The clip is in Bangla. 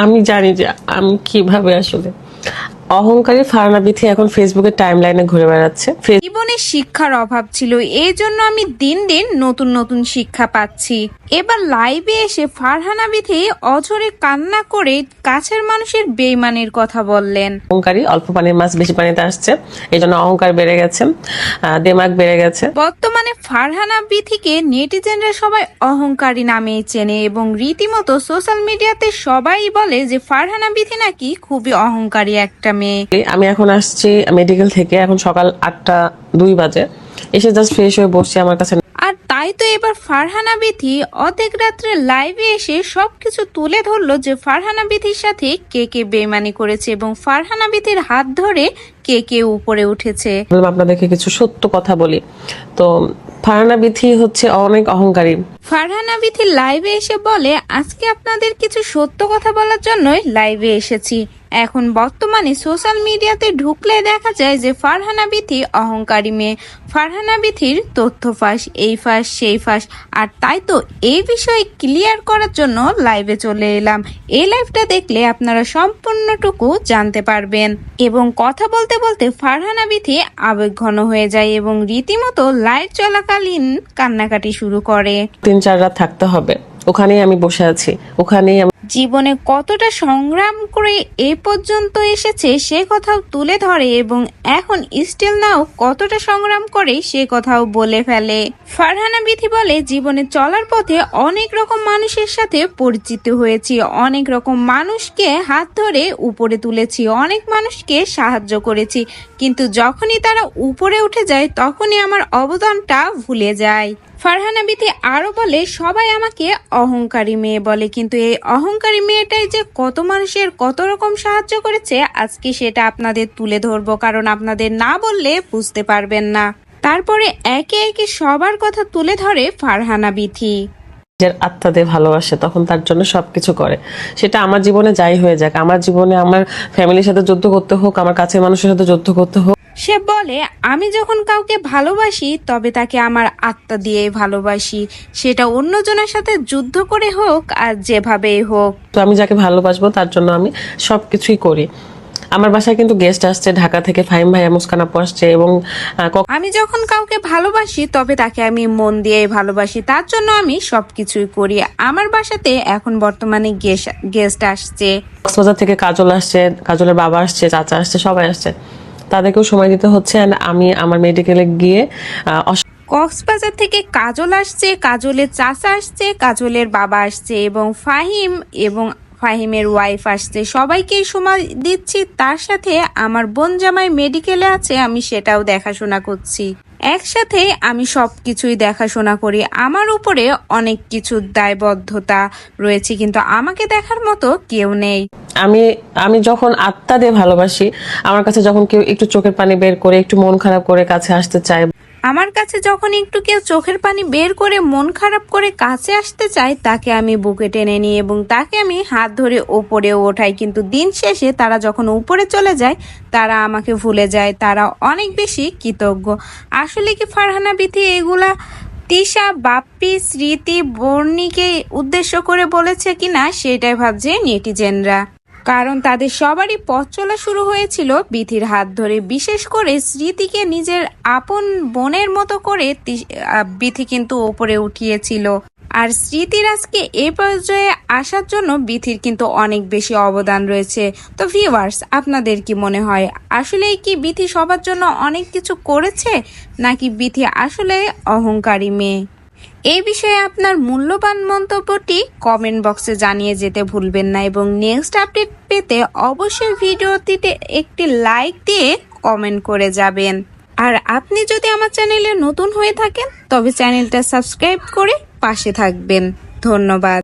আমি জানি যে আমি কীভাবে আসলে অহংকারী ফারানা বিথি এখন ফেসবুকের টাইম লাইনে ঘুরে বেড়াচ্ছে। জীবনে শিক্ষার অভাব ছিল এই জন্য আমি দিন দিন নতুন নতুন শিক্ষা পাচ্ছি। এবার লাইভে এসে ফারহানা বিথি অঝরে কান্না করে কাছের মানুষের বেইমানের কথা বললেন। অহংকারী অল্প পানির মাছ বেশি পানিতে আসছে এই জন্য অহংকার বেড়ে গেছে দেমাগ বেড়ে গেছে। বর্তমানে ফারহানা বিথিকে নেটিজেনরা সবাই অহংকারী নামেই চেনে এবং রীতিমতো সোশ্যাল মিডিয়াতে সবাই বলে যে ফারহানা বিথি নাকি খুবই অহংকারী একটা মেয়ে আমি এখন আসছি মেডিকেল থেকে এখন সকাল আটটা দুই বাজে। এসে জাস্ট ফ্রেশ হয়ে বসছি আমার কাছে। আর তাই তো এবার ফারহানা বিথি অর্ধেক রাত্রে লাইভে এসে সবকিছু তুলে ধরলো যে ফারহানা বিথির সাথে কে কে বেমানি করেছে এবং ফারহানা বিথির হাত ধরে কে কে উপরে উঠেছে। আপনাদেরকে কিছু সত্য কথা বলি। তো ফারানা বিথি হচ্ছে অনেক অহংকারী। ফারহানা বিথি লাইভে এসে বলে, আজকে আপনাদের কিছু সত্য কথা বলার জন্যই লাইভে এসেছি। এখন বর্তমানে সোশ্যাল মিডিয়াতে ঢুকলে দেখা যায় যে ফারহানা বিথি অহংকারী মেয়ে। ফারহানা বিথির তথ্য ফাঁস, এই ফাঁস, সেই ফাঁস। আর তাই তো এই বিষয়ে ক্লিয়ার করার জন্য লাইভে চলে এলাম। এই লাইভটা দেখলে আপনারা সম্পূর্ণটুকু জানতে পারবেন। এবং কথা বলতে বলতে ফারহানা বিথি আবেগঘন হয়ে যায় এবং রীতিমতো লাইভ চলাকালীন কান্নাকাটি শুরু করে। তিন চার রাত থাকতে হবে। ওখানেই আমি বসে আছি। ওখানেই আমি জীবনে কতটা সংগ্রাম করে এ পর্যন্ত এসেছে সে কথাও তুলে ধরে এবং এখন স্টিল নাও কতটা সংগ্রাম করে সে কথাও বলে ফেলে। ফারহানা বিথি বলে, জীবনে চলার পথে অনেক রকম মানুষের সাথে পরিচিত হয়েছি। অনেক রকম মানুষকে হাত ধরে উপরে তুলেছি। অনেক মানুষকে সাহায্য করেছি। কিন্তু যখনই তারা উপরে উঠে যায়, তখনই আমার অবদানটা ভুলে যায়। ফারহানা বিথি আরও বলে, সবাই আমাকে অহংকারী মেয়ে বলে, কিন্তু এই অহংকারী মেয়েটাই যে কত মানুষের কত রকম সাহায্য করেছে, আজকে সেটা আপনাদের তুলে ধরবো, কারণ আপনাদের না বললে বুঝতে পারবেন না। তারপরে একে একে সবার কথা তুলে ধরে ফারহানা বিথি নিজের আত্মাদের ভালোবাসে, তখন তার জন্য সবকিছু করে। সেটা আমার জীবনে যাই হয়ে যাক, আমার জীবনে আমার ফ্যামিলির সাথে যুদ্ধ করতে হোক, আমার কাছের মানুষের সাথে যুদ্ধ করতে হোক সে বলে আমি যখন কাউকে ভালোবাসি তবে তাকে আমার আত্মা দিয়ে ভালোবাসি। সেটা অন্যজনের সাথে যুদ্ধ করে হোক আর যেভাবেই হোক। তো আমি যাকে ভালোবাসবো তার জন্য আমি সবকিছুই করি। আমার বাসায় কিন্তু গেস্ট আসছে ঢাকা থেকে ফাহিম ভাইয়া মুস্কান আপু আসছে এবং আমি যখন কাউকে ভালোবাসি তবে তাকে আমি মন দিয়ে ভালোবাসি। তার জন্য আমি সবকিছুই করি। আমার বাসাতে এখন বর্তমানে গেস্ট আসছে। কক্সবাজার থেকে কাজল আসছে কাজলের বাবা আসছে চাচা আসছে সবাই আসছে। তাদেরকেও সময় দিতে হচ্ছে and আমি আমার মেডিকেলে গিয়ে কক্সবাজার থেকে কাজল আসছে, কাজলের চাচা আসছে, কাজলের বাবা আসছে এবং ফাহিম এবং ফাহিমের ওয়াইফ আসছে। সবাইকেই সময় দিচ্ছি, তার সাথে আমার বোন জামাই মেডিকেলে আছে, আমি সেটাও দেখাশোনা করছি। একসাথে আমি সব কিছুই দেখাশোনা করি। আমার উপরে অনেক কিছু দায়বদ্ধতা রয়েছে, কিন্তু আমাকে দেখার মতো কেউ নেই। আমি আমি যখন আত্মা দিয়ে ভালোবাসি, আমার কাছে যখন কেউ একটু চোখের পানি বের করে, একটু মন খারাপ করে কাছে আসতে চায় আমার কাছে যখন একটু কেউ চোখের পানি বের করে মন খারাপ করে কাছে আসতে চায়, তাকে আমি বুকে টেনে নিই এবং তাকে আমি হাত ধরে ওপরে ওঠাই। কিন্তু দিন শেষে তারা যখন উপরে চলে যায়, তারা আমাকে ভুলে যায়। তারা অনেক বেশি কৃতজ্ঞ। আসলে কি ফারহানা বিথি এগুলা তিশা, বাপ্পি, স্মৃতি, বর্ণিকে উদ্দেশ্য করে বলেছে কিনা, সেটাই ভাবছে নেটিজেনরা। কারণ তাদের সবারই পথ চলা শুরু হয়েছিল বিথির হাত ধরে, বিশেষ করে স্মৃতিকে নিজের আপন বোনের মতো করে বিথি কিন্তু ওপরে উঠিয়েছিল। আর স্মৃতির আজকে এই পর্যায়ে আসার জন্য বিথির কিন্তু অনেক বেশি অবদান রয়েছে। তো ভিউয়ার্স আপনাদের কি মনে হয়, আসলেই কি বিথি সবার জন্য অনেক কিছু করেছে, নাকি বিথি আসলে অহংকারী মেয়ে? এই বিষয়ে আপনার মূল্যবান মন্তব্যটি কমেন্ট বক্সে জানিয়ে যেতে ভুলবেন না এবং নেক্সট আপডেট পেতে অবশ্যই ভিডিওটিতে একটি লাইক দিয়ে কমেন্ট করে যাবেন। আর আপনি যদি আমার চ্যানেলে নতুন হয়ে থাকেন, তবে চ্যানেলটা সাবস্ক্রাইব করে পাশে থাকবেন। ধন্যবাদ।